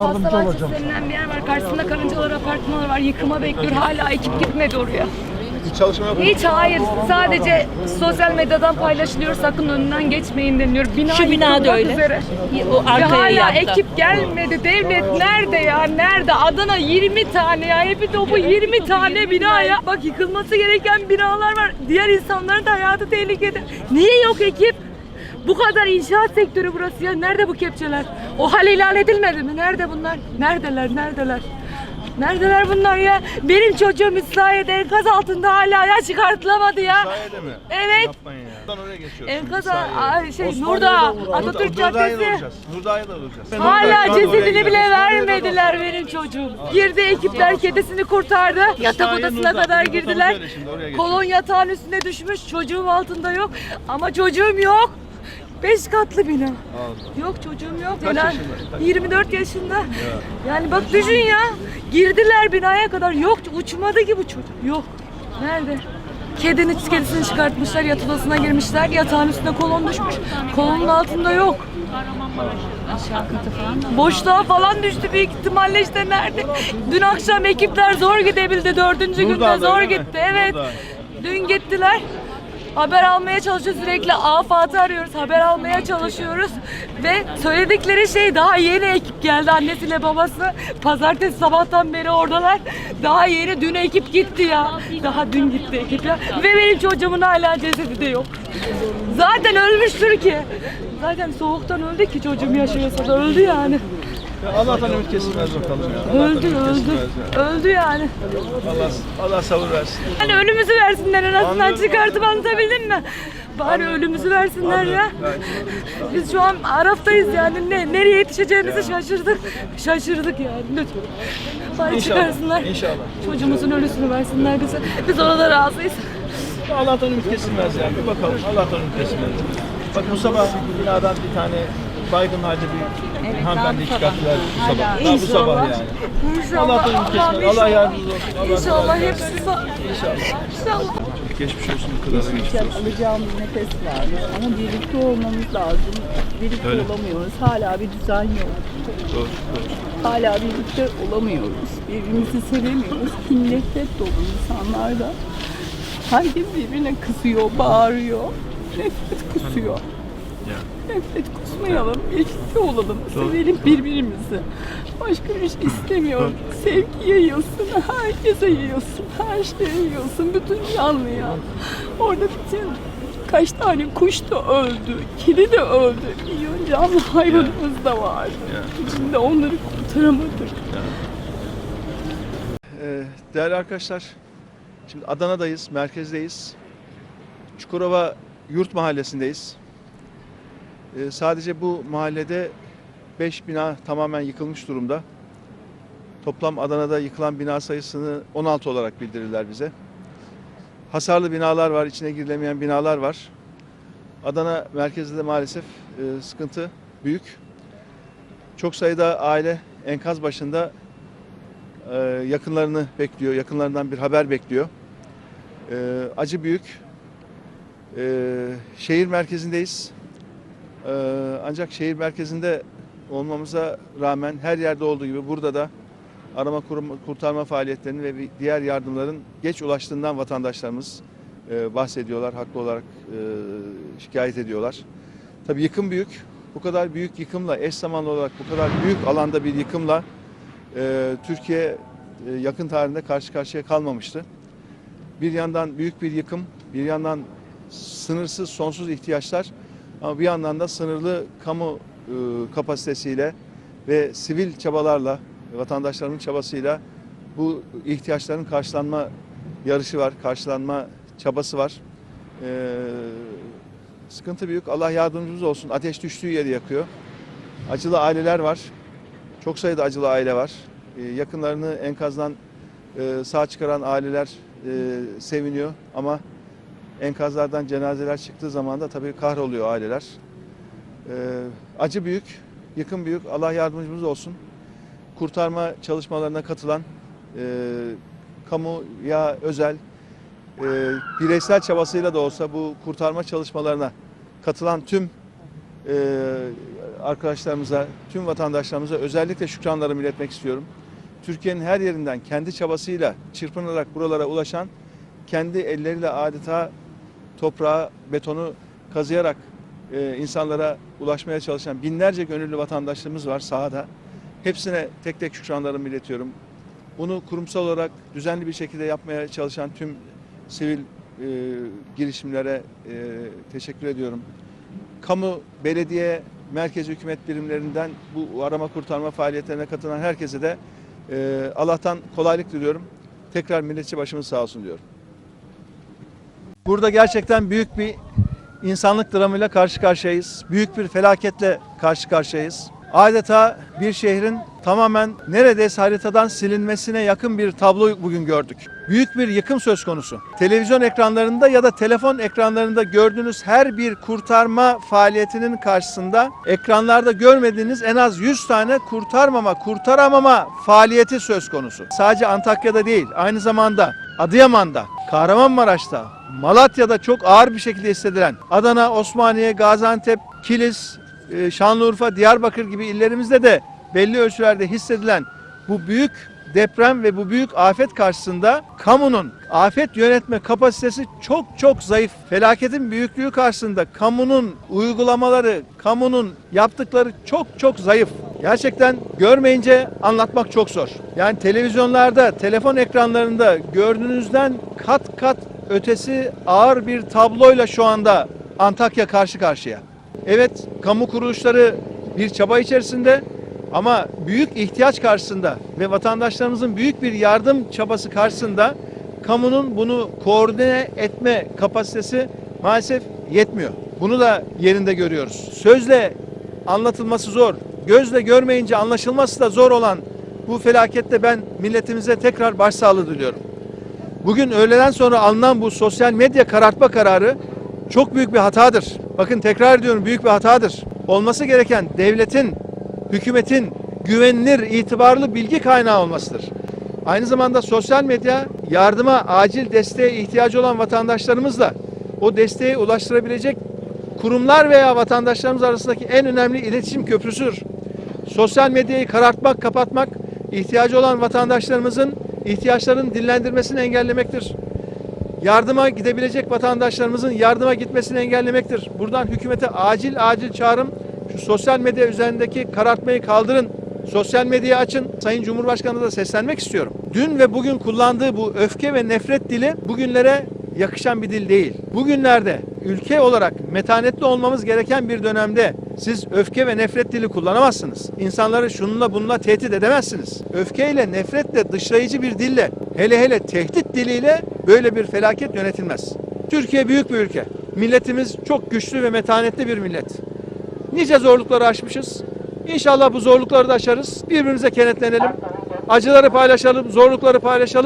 Hasta bahçesi denilen bir yer var. Karşısında karıncalar, apartmanlar var. Yıkıma bekliyor. Hala ekip gitmedi oraya. Hiç çalışma yok? Hiç hayır. Sadece sosyal medyadan paylaşılıyor. Sakın önünden geçmeyin deniliyor. Bina Şu bina da öyle. Üzere. O Ve arkaya hala yattı. ekip gelmedi. Devlet nerede ya? Nerede? Adana 20 tane ya. Hepi topu 20 tane bina ya. Bak yıkılması gereken binalar var. Diğer insanların da hayatı tehlikede. Niye yok ekip? Bu kadar inşaat sektörü burası ya. Nerede bu kepçeler? O hal ilan edilmedi mi? Nerede bunlar? Neredeler? Neredeler? Neredeler bunlar ya? Benim çocuğum İslahiye'de enkaz altında hala ya çıkartılamadı ya. Sayede mi? Evet. Yapmayın ya. Buradan oraya geçiyoruz. Enkaz şey Nurda. Atatürk Caddesi. Nurdağ'a da olacağız. Hala cesedini bile vermediler benim çocuğum. Girdi ekipler kedisini kurtardı. Yatak odasına kadar girdiler. şimdi, oraya. Kolon yatağın üstüne düşmüş. Çocuğum altında yok. Ama çocuğum yok. Beş katlı bina. Allah. Yok çocuğum yok. Kaç Ulan, yaşında? Kaç- 24 yaşında. Yani bak düşün ya. Girdiler binaya kadar. Yok uçmadı ki bu çocuk. Yok. Nerede? Kedinin kedisini çıkartmışlar, odasına girmişler. Yatağın üstüne kolon düşmüş. Kolonun altında yok. Boşluğa falan düştü büyük ihtimalle işte nerede? Dün akşam ekipler zor gidebildi. Dördüncü günde Nurdağ'da zor mi? gitti. Evet. Nurdağ. Dün gittiler. Haber almaya çalışıyoruz sürekli AFAD'ı arıyoruz. Haber almaya çalışıyoruz. Ve söyledikleri şey daha yeni ekip geldi annesiyle babası. Pazartesi sabahtan beri oradalar. Daha yeni dün ekip gitti ya. Daha dün gitti ekip ya. Ve benim çocuğumun hala cesedi de yok. Zaten ölmüştür ki. Zaten soğuktan öldü ki çocuğum yaşıyorsa da öldü yani. Allah'tan ümit kesilmez bakalım ya. Allah'tan Öldü ümit öldü. kesilmez ya. Öldü yani. Allah, Allah sabır versin. Hani ölümümüzü versinler en azından çıkartıp anlatabildim mi? Bari ölümümüzü versinler ya. Belki. Biz şu an Araf'tayız yani. Ne, nereye yetişeceğimizi şaşırdık. Şaşırdık yani lütfen. Bari İnşallah, çıkarsınlar. inşallah. Çocuğumuzun ölüsünü versinler bize. Biz ona da razıyız. Allah'tan ümit kesilmez yani. Bir bakalım. Allah'tan ümit kesilmez. Bak bu sabah binadan bir tane baygın halde bir hanımefendi çıkarttılar bu sabah. Daha bu sabah yani. İnşallah. Allah'tan ümit kesilmez. Allah yardımcınız olsun. Allah İnşallah hepsi sağ. İnşallah. İnşallah. Geçmiş olsun bu kadar geçmiş olsun. alacağımız nefes lazım ama birlikte olmamız lazım. Birlikte Öyle. olamıyoruz. Hala bir düzen yok. Doğru, doğru. Hala birlikte olamıyoruz. Birbirimizi sevemiyoruz. Kin nefret dolu insanlar da. Herkes birbirine kızıyor, bağırıyor. Nefret kusuyor. Nefret kusmayalım, birlikte olalım, sevelim birbirimizi. Başka bir şey istemiyorum. Sevgi yayılsın, herkese yayılsın, her şeye yayılsın, bütün canlıya. Orada bütün kaç tane kuş da öldü, kedi de öldü. Milyon canlı hayvanımız da vardı. İçinde onları kurtaramadık. Ee, Değerli arkadaşlar, şimdi Adana'dayız, merkezdeyiz. Çukurova Yurt Mahallesi'ndeyiz. Ee, sadece bu mahallede 5 bina tamamen yıkılmış durumda. Toplam Adana'da yıkılan bina sayısını 16 olarak bildirirler bize. Hasarlı binalar var, içine girilemeyen binalar var. Adana merkezinde de maalesef e, sıkıntı büyük. Çok sayıda aile enkaz başında e, yakınlarını bekliyor, yakınlarından bir haber bekliyor. E, acı büyük. Şehir merkezindeyiz. E, ancak şehir merkezinde olmamıza rağmen her yerde olduğu gibi burada da arama kurtarma faaliyetlerinin ve diğer yardımların geç ulaştığından vatandaşlarımız e, bahsediyorlar, haklı olarak e, şikayet ediyorlar. Tabii yıkım büyük. Bu kadar büyük yıkımla, eş zamanlı olarak bu kadar büyük alanda bir yıkımla e, Türkiye yakın tarihinde karşı karşıya kalmamıştı. Bir yandan büyük bir yıkım, bir yandan sınırsız, sonsuz ihtiyaçlar ama bir yandan da sınırlı kamu e, kapasitesiyle ve sivil çabalarla, vatandaşlarımın çabasıyla bu ihtiyaçların karşılanma yarışı var, karşılanma çabası var. E, sıkıntı büyük. Allah yardımcımız olsun. Ateş düştüğü yeri yakıyor. Acılı aileler var. Çok sayıda acılı aile var. Ee, yakınlarını enkazdan e, sağ çıkaran aileler e, seviniyor ama enkazlardan cenazeler çıktığı zaman da tabii kahroluyor aileler. Ee, acı büyük, yıkım büyük. Allah yardımcımız olsun. Kurtarma çalışmalarına katılan e, kamu ya özel e, bireysel çabasıyla da olsa bu kurtarma çalışmalarına katılan tüm e, arkadaşlarımıza, tüm vatandaşlarımıza özellikle şükranlarımı iletmek istiyorum. Türkiye'nin her yerinden kendi çabasıyla çırpınarak buralara ulaşan, kendi elleriyle adeta toprağı, betonu kazıyarak e, insanlara ulaşmaya çalışan binlerce gönüllü vatandaşlarımız var sahada. Hepsine tek tek şükranlarımı iletiyorum. Bunu kurumsal olarak düzenli bir şekilde yapmaya çalışan tüm sivil e, girişimlere e, teşekkür ediyorum. Kamu, belediye, merkez hükümet birimlerinden bu arama kurtarma faaliyetlerine katılan herkese de e, Allah'tan kolaylık diliyorum. Tekrar milletçi başımız sağ olsun diyorum. Burada gerçekten büyük bir insanlık dramıyla karşı karşıyayız. Büyük bir felaketle karşı karşıyayız. Adeta bir şehrin tamamen neredeyse haritadan silinmesine yakın bir tablo bugün gördük. Büyük bir yıkım söz konusu. Televizyon ekranlarında ya da telefon ekranlarında gördüğünüz her bir kurtarma faaliyetinin karşısında ekranlarda görmediğiniz en az 100 tane kurtarmama, kurtaramama faaliyeti söz konusu. Sadece Antakya'da değil, aynı zamanda Adıyaman'da, Kahramanmaraş'ta, Malatya'da çok ağır bir şekilde hissedilen, Adana, Osmaniye, Gaziantep, Kilis, e, Şanlıurfa, Diyarbakır gibi illerimizde de belli ölçülerde hissedilen bu büyük deprem ve bu büyük afet karşısında kamunun afet yönetme kapasitesi çok çok zayıf. Felaketin büyüklüğü karşısında kamunun uygulamaları, kamunun yaptıkları çok çok zayıf. Gerçekten görmeyince anlatmak çok zor. Yani televizyonlarda, telefon ekranlarında gördüğünüzden kat kat ötesi ağır bir tabloyla şu anda Antakya karşı karşıya. Evet, kamu kuruluşları bir çaba içerisinde ama büyük ihtiyaç karşısında ve vatandaşlarımızın büyük bir yardım çabası karşısında kamunun bunu koordine etme kapasitesi maalesef yetmiyor. Bunu da yerinde görüyoruz. Sözle anlatılması zor, gözle görmeyince anlaşılması da zor olan bu felakette ben milletimize tekrar başsağlığı diliyorum. Bugün öğleden sonra alınan bu sosyal medya karartma kararı çok büyük bir hatadır. Bakın tekrar ediyorum büyük bir hatadır. Olması gereken devletin, hükümetin güvenilir, itibarlı bilgi kaynağı olmasıdır. Aynı zamanda sosyal medya yardıma, acil desteğe ihtiyacı olan vatandaşlarımızla o desteği ulaştırabilecek kurumlar veya vatandaşlarımız arasındaki en önemli iletişim köprüsüdür. Sosyal medyayı karartmak, kapatmak ihtiyacı olan vatandaşlarımızın ihtiyaçlarını dillendirmesini engellemektir. Yardıma gidebilecek vatandaşlarımızın yardıma gitmesini engellemektir. Buradan hükümete acil acil çağrım şu sosyal medya üzerindeki karartmayı kaldırın. Sosyal medyayı açın. Sayın Cumhurbaşkanı da seslenmek istiyorum. Dün ve bugün kullandığı bu öfke ve nefret dili bugünlere yakışan bir dil değil. Bugünlerde ülke olarak metanetli olmamız gereken bir dönemde siz öfke ve nefret dili kullanamazsınız. İnsanları şununla bununla tehdit edemezsiniz. Öfkeyle, nefretle, dışlayıcı bir dille, hele hele tehdit diliyle böyle bir felaket yönetilmez. Türkiye büyük bir ülke. Milletimiz çok güçlü ve metanetli bir millet. Nice zorlukları aşmışız. İnşallah bu zorlukları da aşarız. Birbirimize kenetlenelim. Acıları paylaşalım, zorlukları paylaşalım.